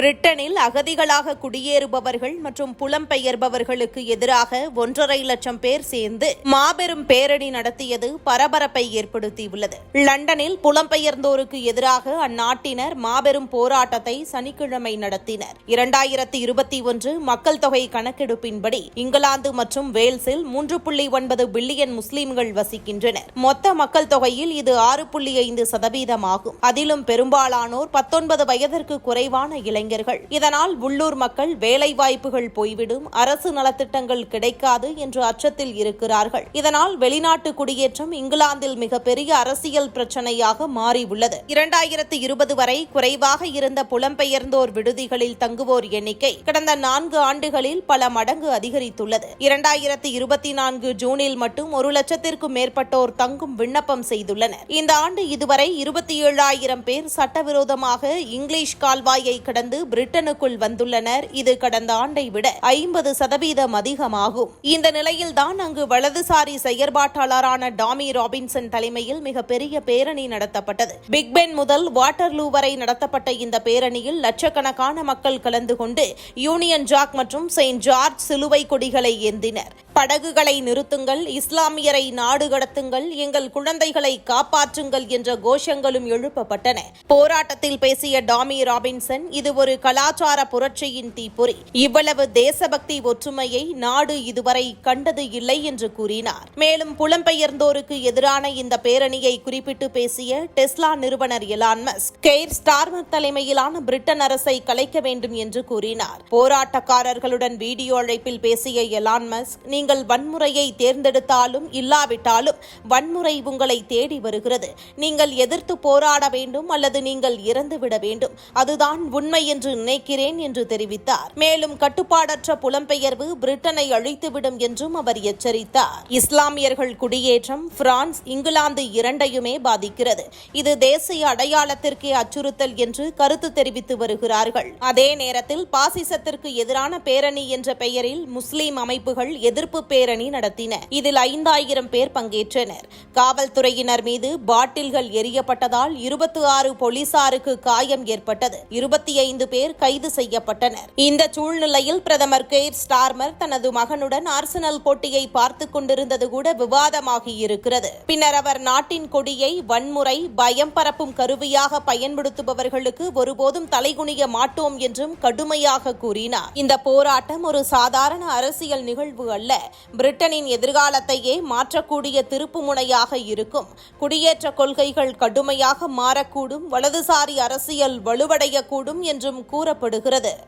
பிரிட்டனில் அகதிகளாக குடியேறுபவர்கள் மற்றும் புலம்பெயர்பவர்களுக்கு எதிராக ஒன்றரை லட்சம் பேர் சேர்ந்து மாபெரும் பேரணி நடத்தியது பரபரப்பை ஏற்படுத்தியுள்ளது. லண்டனில் புலம்பெயர்ந்தோருக்கு எதிராக அந்நாட்டினர் மாபெரும் போராட்டத்தை சனிக்கிழமை நடத்தினர். இரண்டாயிரத்தி இருபத்தி ஒன்று மக்கள் தொகை கணக்கெடுப்பின்படி இங்கிலாந்து மற்றும் வேல்ஸில் மூன்று புள்ளி ஒன்பது பில்லியன் முஸ்லிம்கள் வசிக்கின்றனர். மொத்த மக்கள் தொகையில் இது ஆறு புள்ளி ஐந்து சதவீதமாகும். அதிலும் பெரும்பாலானோர் பத்தொன்பது வயதிற்கு குறைவான இளைஞர். இளைஞர்கள். இதனால் உள்ளூர் மக்கள் வேலைவாய்ப்புகள் போய்விடும் அரசு நலத்திட்டங்கள் கிடைக்காது என்று அச்சத்தில் இருக்கிறார்கள். இதனால் வெளிநாட்டு குடியேற்றம் இங்கிலாந்தில் மிகப்பெரிய அரசியல் பிரச்சனையாக மாறியுள்ளது. இரண்டாயிரத்து இருபது வரை குறைவாக இருந்த புலம்பெயர்ந்தோர் விடுதிகளில் தங்குவோர் எண்ணிக்கை கடந்த நான்கு ஆண்டுகளில் பல மடங்கு அதிகரித்துள்ளது. இரண்டாயிரத்து இருபத்தி நான்கு ஜூனில் மட்டும் ஒரு லட்சத்திற்கும் மேற்பட்டோர் தங்கும் விண்ணப்பம் செய்துள்ளனர். இந்த ஆண்டு இதுவரை இருபத்தி ஏழாயிரம் பேர் சட்டவிரோதமாக இங்கிலீஷ் கால்வாயை கடந்து பிரிட்டனுக்குள் வந்துள்ளனர். இது கடந்த ஆண்டை விட ஐம்பது சதவீதம் அதிகமாகும். இந்த நிலையில்தான் அங்கு வலதுசாரி செயற்பாட்டாளரான டாமி ராபின்சன் தலைமையில் மிகப்பெரிய பேரணி நடத்தப்பட்டது. பிக்பென் முதல் வாட்டர்லூ வரை நடத்தப்பட்ட இந்த பேரணியில் லட்சக்கணக்கான மக்கள் கலந்து கொண்டு யூனியன் ஜாக் மற்றும் செயின்ட் ஜார்ஜ் சிலுவை கொடிகளை ஏந்தினர். படகுகளை நிறுத்துங்கள் இஸ்லாமியரை நாடு கடத்துங்கள் எங்கள் குழந்தைகளை காப்பாற்றுங்கள் என்ற கோஷங்களும் எழுப்பப்பட்டன. போராட்டத்தில் பேசிய டாமி ராபின்சன் இது ஒரு கலாச்சார புரட்சியின் தீப்பொறி. இவ்வளவு தேசபக்தி ஒற்றுமையை நாடு இதுவரை கண்டது இல்லை என்று கூறினார். மேலும் புலம்பெயர்ந்தோருக்கு எதிரான இந்த பேரணியை குறிப்பிட்டு பேசிய டெஸ்லா நிறுவனர் எலான் மஸ்க் கெய்ர் ஸ்டார்மர் தலைமையிலான பிரிட்டன் அரசை கலைக்க வேண்டும் என்று கூறினார். போராட்டக்காரர்களுடன் வீடியோ அழைப்பில் பேசிய எலான் மஸ்க் நீங்கள் வன்முறையை தேர்ந்தெடுத்தாலும் இல்லாவிட்டாலும் வன்முறை உங்களை தேடி வருகிறது. நீங்கள் எதிர்த்து போராட வேண்டும் அல்லது நீங்கள் இறந்துவிட வேண்டும். அதுதான் உண்மை என்று நினைக்கிறேன் என்று தெரிவித்தார். மேலும் கட்டுப்பாடற்ற புலம்பெயர்வு பிரிட்டனை அழித்துவிடும் என்றும் அவர் எச்சரித்தார். இஸ்லாமியர்கள் குடியேற்றம் பிரான்ஸ் இங்கிலாந்து இரண்டையுமே பாதிக்கிறது. இது தேசிய அடையாளத்திற்கே அச்சுறுத்தல் என்று கருத்து தெரிவித்து வருகிறார்கள். அதே நேரத்தில் பாசிசத்திற்கு எதிரான பேரணி என்ற பெயரில் முஸ்லிம் அமைப்புகள் எதிர்ப்பு பேரணி நடத்தின. இதில் ஐந்தாயிரம் பேர் பங்கேற்றனர். காவல்துறையினர் மீது பாட்டில்கள் எரியப்பட்டதால் இருபத்தி ஆறு போலீசாருக்கு காயம் ஏற்பட்டது. இருபத்தி ஐந்து பேர் கைது செய்யப்பட்டனர். இந்த சூழ்நிலையில் பிரதமர் கேர் ஸ்டார்மர் தனது மகனுடன் ஆர்சனல் போட்டியை பார்த்துக் கொண்டிருந்தது கூட விவாதமாகி இருக்கிறது. பின்னர் அவர் நாட்டின் கொடியை வன்முறை பயம் பரப்பும் கருவியாக பயன்படுத்துபவர்களுக்கு ஒருபோதும் தலைகுனிய மாட்டோம் என்றும் கடுமையாக கூறினார். இந்த போராட்டம் ஒரு சாதாரண அரசியல் நிகழ்வு அல்ல. பிரிட்டனின் எதிர்காலத்தையே மாற்றக்கூடிய திருப்புமுனையாக இருக்கும். குடியேற்ற கொள்கைகள் கடுமையாக மாறக்கூடும் வலதுசாரி அரசியல் வலுவடையக்கூடும் என்று என்றும் கூறப்படுகிறது.